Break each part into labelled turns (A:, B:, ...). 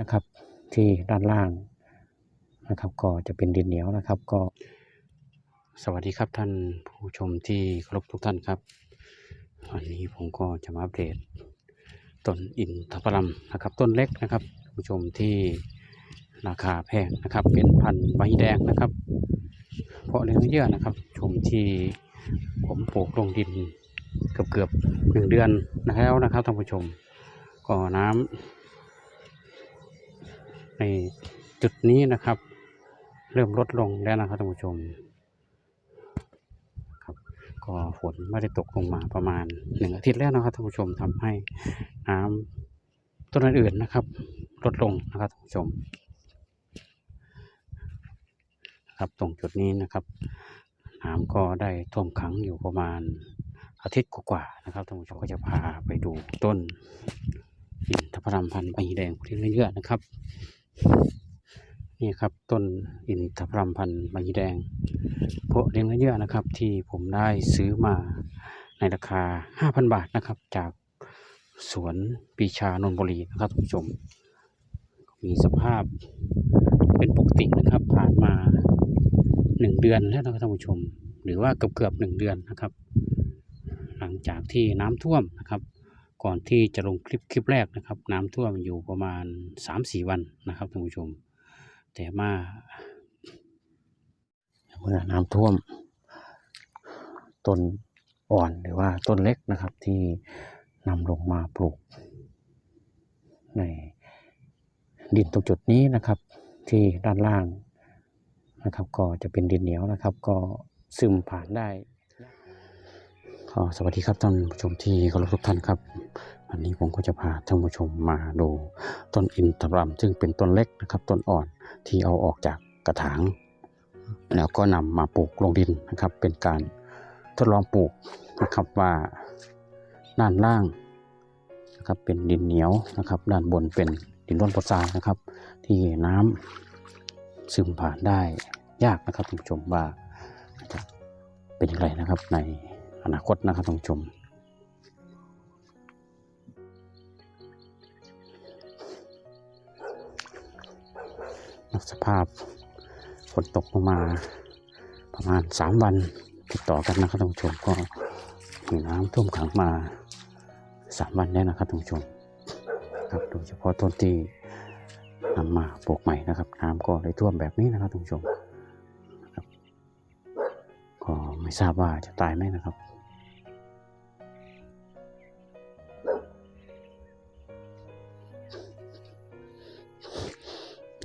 A: นะครับ ที่ด้านล่างนะครับ ก็จะเป็นดินเหนียวนะครับ ก็ สวัสดีครับท่านผู้ชมที่เคารพทุกท่านครับวันนี้ผมก็จะมาอัปเดตต้นอินทผลัมนะครับ ต้นเล็กนะครับผู้ชมที่ราคาแพงนะครับ เป็นพันธุ์ใบแดงนะครับ เพราะเลี้ยงเยอะนะครับ ชมที่ผมปลูกลงดินเกือบเกือบหนึ่งเดือนแล้วนะครับท่านผู้ชมก็น้ำ ในจุดนี้นะครับ เริ่มลดลงแล้วนะครับท่านผู้ชมครับก็ฝนไม่ได้ตกลงมาประมาณหนึ่งอาทิตย์แล้วนะครับท่านผู้ชมทำให้น้ำต้นอื่นๆนะครับ ลดลงนะครับท่านผู้ชมครับตรงจุดนี้นะครับน้ำก็ได้ท่วมขังอยู่ประมาณอาทิตย์กว่าๆนะครับท่านผู้ชมก็จะพาไปดูต้นอินทผลัมพันธุ์ใบแดงที่เยอะๆนะครับ นี่ครับต้นอินทผลัมพันธุ์ใบแดงเพาะเลี้ยงเยอะนะครับ ที่ผมได้ซื้อมาในราคา 5,000 บาทนะครับ จากสวนปีชานนบุรีนะครับท่านผู้ชม มีสภาพเป็นปกตินะครับ ผ่านมาหนึ่งเดือนแล้วนะครับท่านผู้ชม หรือว่าเกือบเกือบๆหนึ่งเดือนนะครับ หลังจากที่น้ำท่วมนะครับ ก่อนที่จะลงคลิปคลิปแรกนะครับ น้ำท่วมอยู่ประมาณ 3-4 วันนะครับท่านผู้ชม แต่มาเมื่อน้ำท่วมต้นอ่อนหรือว่าต้นเล็กนะครับที่นำลงมาปลูก ในดินตรงจุดนี้นะครับ ที่ด้านล่างนะครับ ก็จะเป็นดินเหนียวนะครับ ก็ซึมผ่านได้ ก็สวัสดีครับท่านผู้ชมที่เคารพทุกท่านครับ วันนี้ผมก็จะพาท่านผู้ชมมาดูต้นอินทผลัมซึ่งเป็นต้นเล็กนะครับต้นอ่อนที่เอาออกจากกระถาง แล้วก็นำมาปลูกลงดินนะครับ เป็นการทดลองปลูกนะครับว่าด้านล่างนะครับเป็นดินเหนียวนะครับ ด้านบนเป็นดินร่วนปทรายนะครับ ที่น้ำซึมผ่านได้ยากนะครับท่านผู้ชมว่าจะเป็นอย่างไรนะครับใน อนาคตนะครับท่านผู้ชม สภาพฝนตกลงมาประมาณสามวันติดต่อกันนะครับท่านผู้ชมก็มีน้ำท่วมขังมาสามวันแล้วนะครับท่านผู้ชมครับโดยเฉพาะต้นที่นำมาปลูกใหม่นะครับน้ำก็เลยท่วมแบบนี้นะครับท่านผู้ชมครับก็ไม่ทราบว่าจะตายไหมนะครับ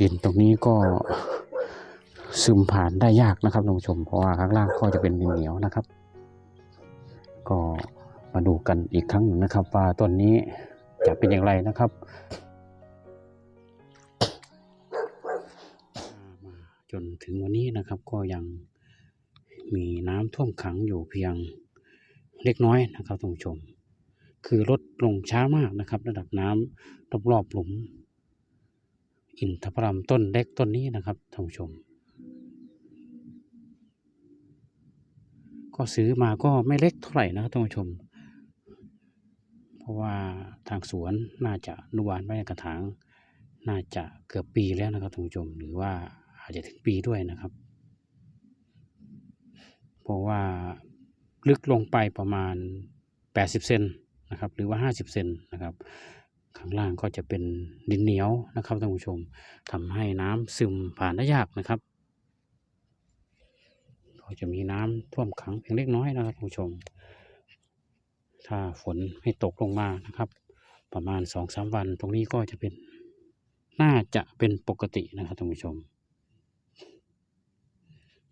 A: ดินตรงนี้ก็ซึมผ่านได้ยากนะครับท่านผู้ชม เพราะว่าข้างล่างก็จะเป็นดินเหนียวนะครับ ก็มาดูกันอีกครั้งหนึ่งนะครับ ว่าต้นนี้จะเป็นอย่างไรนะครับมาจนถึงวันนี้นะครับก็ยังมีน้ำท่วมขังอยู่เพียงเล็กน้อยนะครับท่านผู้ชม คือลดลงช้ามากนะครับ ระดับน้ำรอบๆหลุม อินทผลัมต้นเล็กต้นนี้นะครับท่านผู้ชม ก็ซื้อมาก็ไม่เล็กเท่าไหร่นะครับท่านผู้ชม เพราะว่าทางสวนน่าจะนุบาลไว้ในกระถาง น่าจะเกือบปีแล้วนะครับท่านผู้ชม หรือว่าอาจจะถึงปีด้วยนะครับ เพราะว่าลึกลงไปประมาณ 80 เซนนะครับ หรือว่า 50 เซนนะครับ ข้างล่างก็จะเป็นดินเหนียวนะครับท่านผู้ชมทำให้น้ำซึมผ่านได้ยากนะครับก็จะมีน้ำท่วมขังเพียงเล็กน้อยนะครับท่านผู้ชม ถ้าฝนไม่ตกลงมานะครับ ประมาณสองสามวันตรงนี้ก็จะเป็นน่าจะเป็นปกตินะครับท่านผู้ชม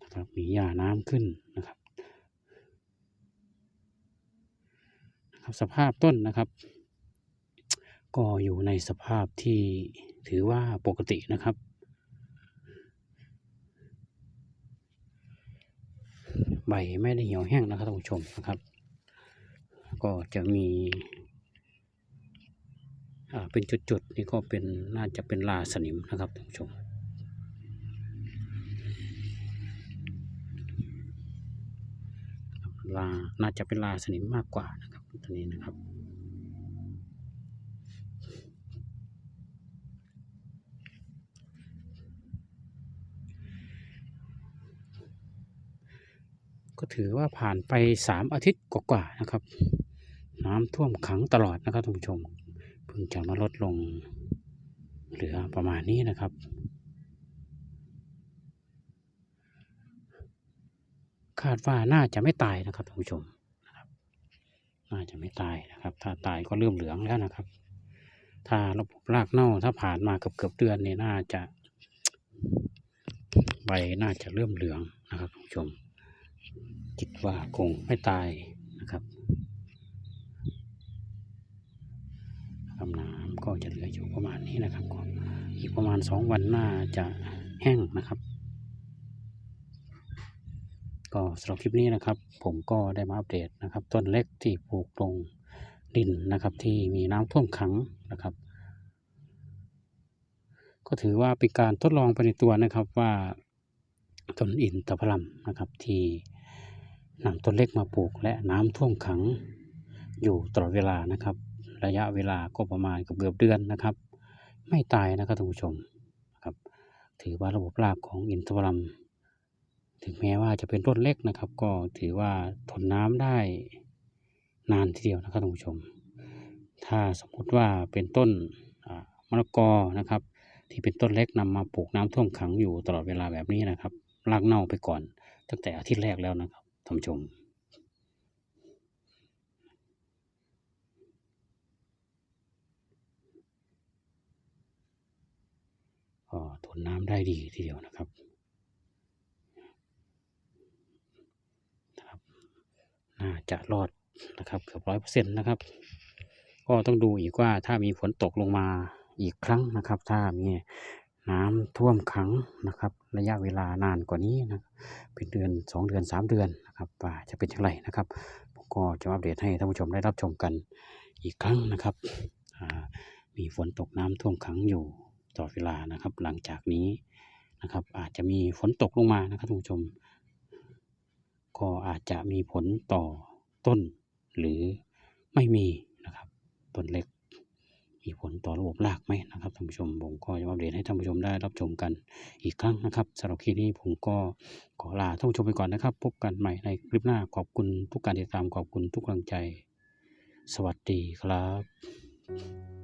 A: นะครับมีหญ้าน้ำขึ้นนะครับ สภาพต้นนะครับ ก็อยู่ในสภาพที่ถือว่าปกตินะครับ ใบไม่ได้เหี่ยวแห้งนะครับท่านผู้ชมนะครับ ก็จะมีเป็นจุดๆนี่ก็เป็นน่าจะเป็นลาสนิมนะครับท่านผู้ชมลาน่าจะเป็นลาสนิมมากกว่านะครับตัวนี้นะครับ ถือว่าผ่านไปสามอาทิตย์กว่าๆนะครับ น้ำท่วมขังตลอดนะครับท่านผู้ชมเพิ่งจะมาลดลงเหลือประมาณนี้นะครับคาดว่าน่าจะไม่ตายนะครับท่านผู้ชมนะครับ น่าจะไม่ตายนะครับ ถ้าตายก็เริ่มเหลืองแล้วนะครับ ถ้าระบบรากเน่าถ้าผ่านมาเกือบเกือบเดือนเนี่ยน่าจะ ใบน่าจะเริ่มเหลืองนะครับท่านผู้ชม คิดว่าคงไม่ตายนะครับคำน้ำก็จะเหลืออยู่ประมาณนี้นะครับก็อีกประมาณสองวันน่าจะแห้งนะครับ ก็สำหรับคลิปนี้นะครับ ผมก็ได้มาอัปเดตนะครับ ต้นเล็กที่ปลูกลงดินนะครับ ที่มีน้ำท่วมขังนะครับ ก็ถือว่าเป็นการทดลองไปในตัวนะครับว่าต้นอินทผลัมนะครับที่ นำต้นเล็กมาปลูกและน้ำท่วมขังอยู่ตลอดเวลานะครับ ระยะเวลาก็ประมาณเกือบเกือบเดือนนะครับ ไม่ตายนะครับท่านผู้ชมนะครับ ถือว่าระบบรากของอินทผลัมถึงแม้ว่าจะเป็นต้นเล็กนะครับ ก็ถือว่าทนน้ำได้นานทีเดียวนะครับท่านผู้ชม ถ้าสมมติว่าเป็นต้นมะละกอนะครับ ที่เป็นต้นเล็กนำมาปลูกน้ำท่วมขังอยู่ตลอดเวลาแบบนี้นะครับรากเน่าไปก่อนตั้งแต่อาทิตย์แรกแล้วนะครับ ท่านผู้ชม ก็ทนน้ำได้ดีทีเดียวนะครับนะครับ น่าจะรอดนะครับเกือบร้อยเปอร์เซ็นต์นะครับ ก็ต้องดูอีกว่าถ้ามีฝนตกลงมาอีกครั้งนะครับ ถ้ามี น้ำท่วมขังนะครับ ระยะเวลานานกว่านี้นะเป็นเดือนสองเดือนสามเดือนนะครับว่าจะเป็นอย่างไรนะครับผมก็จะอัปเดตให้ท่านผู้ชมได้รับชมกันอีกครั้งนะครับมีฝนตกน้ำท่วมขังอยู่ตลอดเวลานะครับ หลังจากนี้นะครับ อาจจะมีฝนตกลงมานะครับท่านผู้ชม ก็อาจจะมีผลต่อต้นหรือไม่มีนะครับต้นเล็ก มีผลต่อระบบรากไหมนะครับท่านผู้ชมผมก็จะอัปเดตให้ท่านผู้ชมได้รับชมกันอีกครั้งนะครับสำหรับคลิปนี้ผมก็ขอลาท่านผู้ชมไปก่อนนะครับ พบกันใหม่ในคลิปหน้าขอบคุณทุกการติดตามขอบคุณทุกกำลังใจ สวัสดีครับ